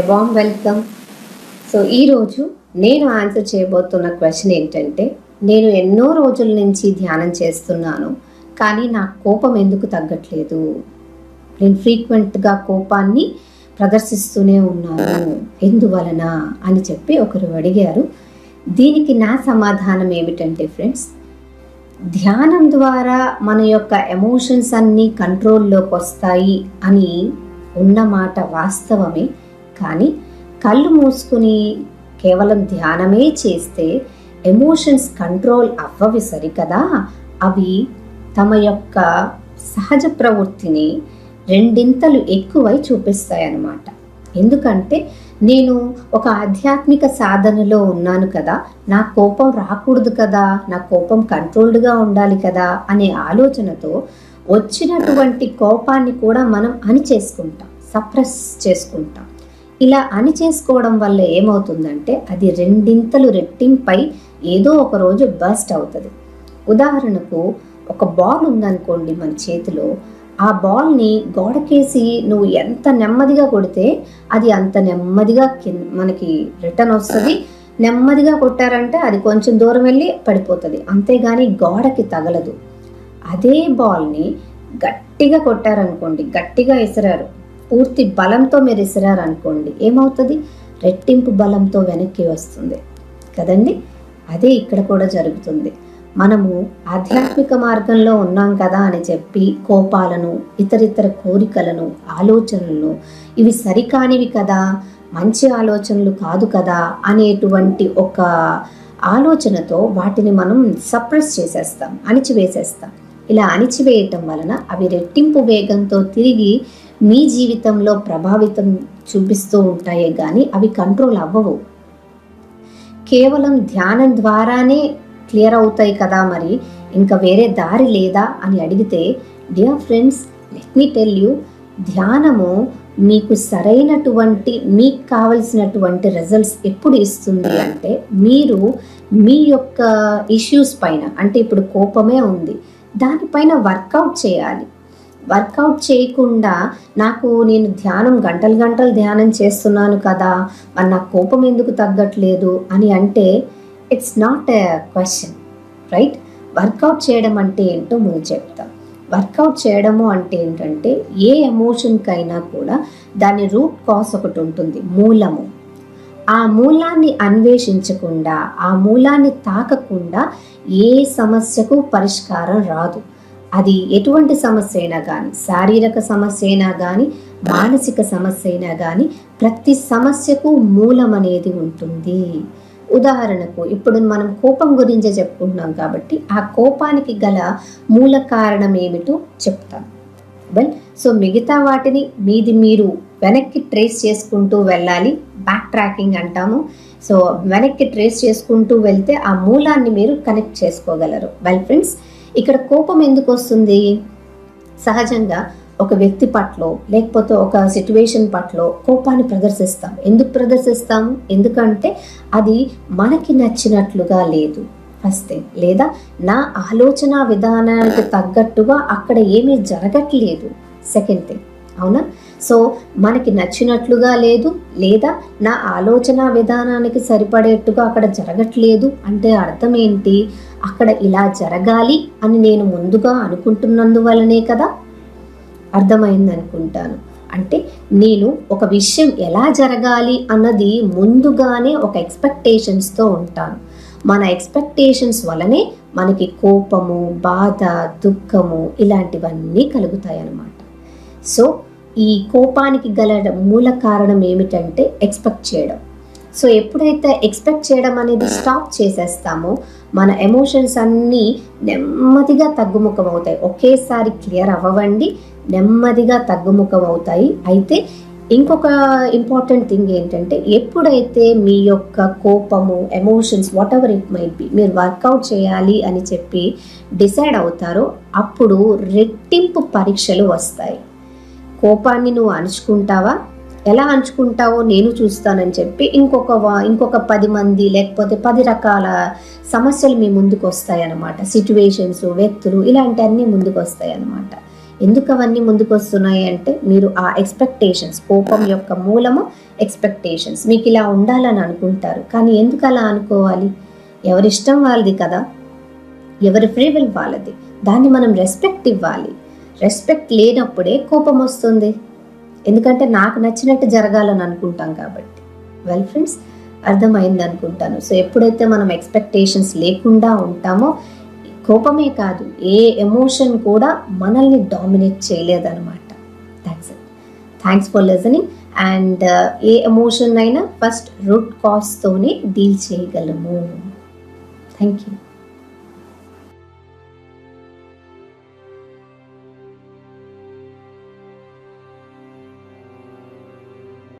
Hello warm welcome so ఈరోజు నేను answer చేయబోతున్న క్వశ్చన్ ఏంటంటే నేను ఎన్నో రోజుల నుంచి ధ్యానం చేస్తున్నాను కానీ నా కోపం ఎందుకు తగ్గట్లేదు? నేను ఫ్రీక్వెంట్గా కోపాన్ని ప్రదర్శిస్తూనే ఉన్నాను. ఎందువలన అని చెప్పి ఒకరు అడిగారు. దీనికి నా సమాధానం ఏమిటంటే ఫ్రెండ్స్ ధ్యానం ద్వారా మన యొక్క ఎమోషన్స్ అన్నీ కంట్రోల్లోకి వస్తాయి అని ఉన్నమాట వాస్తవమే. కానీ కళ్ళు మూసుకుని కేవలం ధ్యానమే చేస్తే ఎమోషన్స్ కంట్రోల్ అవ్వవి సరికదా? అవి తమ యొక్క సహజ ప్రవృత్తిని రెండింతలు ఎక్కువై చూపిస్తాయి అన్నమాట ఎందుకంటే నేను ఒక ఆధ్యాత్మిక సాధనలో ఉన్నాను కదా నా కోపం రాకూడదు కదా నా కోపం కంట్రోల్డ్గా ఉండాలి కదా అనే ఆలోచనతో వచ్చినటువంటి కోపాన్ని కూడా మనం అణిచేసుకుంటాం సప్రెస్ చేసుకుంటాం. ఇలా అణిచేసుకోవడం వల్ల ఏమవుతుందంటే అది రెండింతలు రెట్టింపై ఏదో ఒక రోజు బస్ట్ అవుతుంది. ఉదాహరణకు ఒక బాల్ ఉందనుకోండి మన చేతిలో ఆ బాల్ని గోడకేసి నువ్వు ఎంత నెమ్మదిగా కొడితే అది అంత నెమ్మదిగా మనకి రిటర్న్ వస్తుంది. నెమ్మదిగా కొట్టారంటే అది కొంచెం దూరం వెళ్ళి పడిపోతుంది. అంతేగాని గోడకి తగలదు. అదే బాల్ని గట్టిగా కొట్టారనుకోండి గట్టిగా విసిరారు పూర్తి బలంతో మీరు ఇసిరారనుకోండి. అనుకోండి ఏమవుతుంది? రెట్టింపు బలంతో వెనక్కి వస్తుంది. కదండి? అదే ఇక్కడ కూడా జరుగుతుంది. మనము ఆధ్యాత్మిక మార్గంలో ఉన్నాం కదా అని చెప్పి కోపాలను ఇతరితర కోరికలను ఆలోచనలను ఇవి సరికానివి కదా మంచి ఆలోచనలు కాదు కదా అనేటువంటి ఒక ఆలోచనతో వాటిని మనం సప్రెస్ చేసేస్తాం అణిచివేసేస్తాం. ఇలా అణిచివేయటం వలన అవి రెట్టింపు వేగంతో తిరిగి మీ జీవితంలో ప్రభావితం చూపిస్తూ ఉంటాయే కానీ అవి కంట్రోల్ అవ్వవు. కేవలం ధ్యానం ద్వారానే క్లియర్ అవుతాయి కదా మరి? ఇంకా వేరే దారి లేదా? అని అడిగితే dear friends let me tell you ధ్యానము మీకు సరైనటువంటి మీకు కావలసినటువంటి రిజల్ట్స్ ఎప్పుడు ఇస్తుంది అంటే మీరు మీ యొక్క ఇష్యూస్ పైన అంటే ఇప్పుడు కోపమే ఉంది దానిపైన వర్కౌట్ చేయాలి. వర్కౌట్ చేయకుండా నాకు నేను ధ్యానం గంటలు గంటలు ధ్యానం చేస్తున్నాను కదా మరి నాకు కోపం ఎందుకు తగ్గట్లేదు అని అంటే it's not a question right workout చేయడం అంటే ఏంటో ముందు చెప్తాం. వర్కౌట్ చేయడము అంటే ఏంటంటే ఏ ఎమోషన్కైనా కూడా దాని రూట్ కాస్ ఒకటి ఉంటుంది మూలము. ఆ మూలాన్ని అన్వేషించకుండా ఆ మూలాన్ని తాకకుండా ఏ సమస్యకు పరిష్కారం రాదు. అది ఎటువంటి సమస్య అయినా కానీ శారీరక సమస్య అయినా కానీ మానసిక సమస్య అయినా కానీ ప్రతి సమస్యకు మూలం అనేది ఉంటుంది. ఉదాహరణకు ఇప్పుడు మనం కోపం గురించే చెప్పుకుంటున్నాం కాబట్టి ఆ కోపానికి గల మూల కారణం ఏమిటో చెప్తాను వెల్ సో మిగతా వాటిని మీది మీరు వెనక్కి ట్రేస్ చేసుకుంటూ వెళ్ళాలి బ్యాక్ ట్రాకింగ్ అంటాము. సో వెనక్కి ట్రేస్ చేసుకుంటూ వెళ్తే ఆ మూలాన్ని మీరు కనెక్ట్ చేసుకోగలరు. వెల్ ఫ్రెండ్స్ ఇక్కడ కోపం ఎందుకు వస్తుంది? సహజంగా ఒక వ్యక్తి పట్ల లేకపోతే ఒక సిట్యువేషన్ పట్ల కోపాన్ని ప్రదర్శిస్తాం. ఎందుకు ప్రదర్శిస్తాం? ఎందుకంటే అది మనకి నచ్చినట్లుగా లేదు. ఫస్ట్ థింగ్ లేదా నా ఆలోచన విధానానికి తగ్గట్టుగా అక్కడ ఏమీ జరగట్లేదు. Second thing. అవునా? సో మనకి నచ్చినట్లుగా లేదు లేదా నా ఆలోచన విధానానికి సరిపడేట్టుగా అక్కడ జరగట్లేదు అంటే అర్థం ఏంటి? అక్కడ ఇలా జరగాలి అని నేను ముందుగా అనుకుంటున్నందువలనే కదా? అర్థమైంది అనుకుంటాను. అంటే నేను ఒక విషయం ఎలా జరగాలి అన్నది ముందుగానే ఒక ఎక్స్పెక్టేషన్స్తో ఉంటాను. మన ఎక్స్పెక్టేషన్స్ వలనే మనకి కోపము బాధ దుఃఖము ఇలాంటివన్నీ కలుగుతాయి అన్నమాట సో ఈ కోపానికి గల మూల కారణం ఏమిటంటే ఎక్స్పెక్ట్ చేయడం. సో ఎప్పుడైతే ఎక్స్పెక్ట్ చేయడం అనేది స్టాప్ చేసేస్తామో మన ఎమోషన్స్ అన్నీ నెమ్మదిగా తగ్గుముఖం అవుతాయి. ఒకేసారి క్లియర్ అవ్వండి నెమ్మదిగా తగ్గుముఖం అవుతాయి. అయితే ఇంకొక ఇంపార్టెంట్ థింగ్ ఏంటంటే ఎప్పుడైతే మీ యొక్క కోపము emotions whatever it might be మీరు వర్కౌట్ చేయాలి అని చెప్పి డిసైడ్ అవుతారో అప్పుడు రెట్టింపు పరీక్షలు వస్తాయి. కోపాన్ని నువ్వు అణుచుకుంటావా? ఎలా అంచుకుంటావో నేను చూస్తానని చెప్పి ఇంకొక వా- ఇంకొక పది మంది లేకపోతే పది రకాల సమస్యలు మీ ముందుకు వస్తాయన్నమాట. సిచ్యువేషన్స్ వ్యక్తులు ఇలాంటివన్నీ ముందుకు వస్తాయి అన్నమాట ఎందుకు అవన్నీ ముందుకు వస్తున్నాయి అంటే మీరు ఆ ఎక్స్పెక్టేషన్స్ కోపం యొక్క మూలము ఎక్స్పెక్టేషన్స్ మీకు ఇలా ఉండాలని అనుకుంటారు. కానీ ఎందుకు అలా అనుకోవాలి? ఎవరిష్టం వాళ్ళది కదా. ఎవరి ఫ్రీ విల్ వాళ్ళది. దాన్ని మనం రెస్పెక్ట్ ఇవ్వాలి. రెస్పెక్ట్ లేనప్పుడే కోపం వస్తుంది. ఎందుకంటే నాకు నచ్చినట్టు జరగాలని అనుకుంటాం కాబట్టి. వెల్ ఫ్రెండ్స్ అర్థమైంది అనుకుంటాను. సో ఎప్పుడైతే మనం ఎక్స్పెక్టేషన్స్ లేకుండా ఉంటామో కోపమే కాదు ఏ ఎమోషన్ కూడా మనల్ని డామినేట్ చేయలేదన్నమాట. That's it thanks for listening and A emotion అయినా ఫస్ట్ రూట్ కాజ్తోనే డీల్ చేయగలము. Thank you